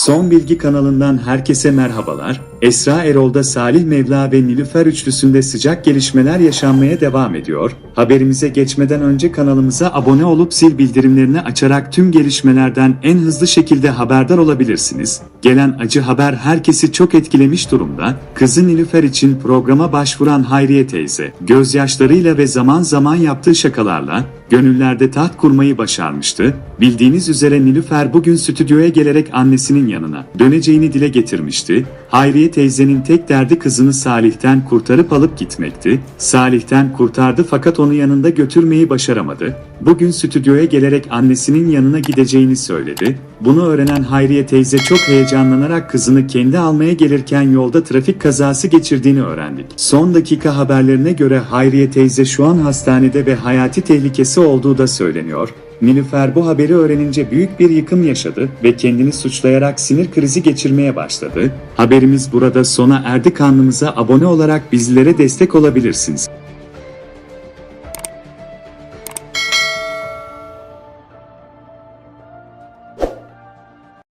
Son Bilgi kanalından herkese merhabalar. Esra Erol'da Salih Mevla ve Nilüfer üçlüsünde sıcak gelişmeler yaşanmaya devam ediyor. Haberimize geçmeden önce kanalımıza abone olup zil bildirimlerini açarak tüm gelişmelerden en hızlı şekilde haberdar olabilirsiniz. Gelen acı haber herkesi çok etkilemiş durumda. Kızı Nilüfer için programa başvuran Hayriye teyze, gözyaşlarıyla ve zaman zaman yaptığı şakalarla gönüllerde taht kurmayı başarmıştı. Bildiğiniz üzere Nilüfer bugün stüdyoya gelerek annesinin yanına döneceğini dile getirmişti. Hayriye teyzenin tek derdi kızını Salih'ten kurtarıp alıp gitmekti. Salih'ten kurtardı fakat onu yanında götürmeyi başaramadı. Bugün stüdyoya gelerek annesinin yanına gideceğini söyledi. Bunu öğrenen Hayriye teyze çok heyecanlanarak kızını kendi almaya gelirken yolda trafik kazası geçirdiğini öğrendik. Son dakika haberlerine göre Hayriye teyze şu an hastanede ve hayati tehlikesi olduğu da söyleniyor. Nilüfer bu haberi öğrenince büyük bir yıkım yaşadı ve kendini suçlayarak sinir krizi geçirmeye başladı. Haberimiz burada sona erdi kanalımıza abone olarak bizlere destek olabilirsiniz.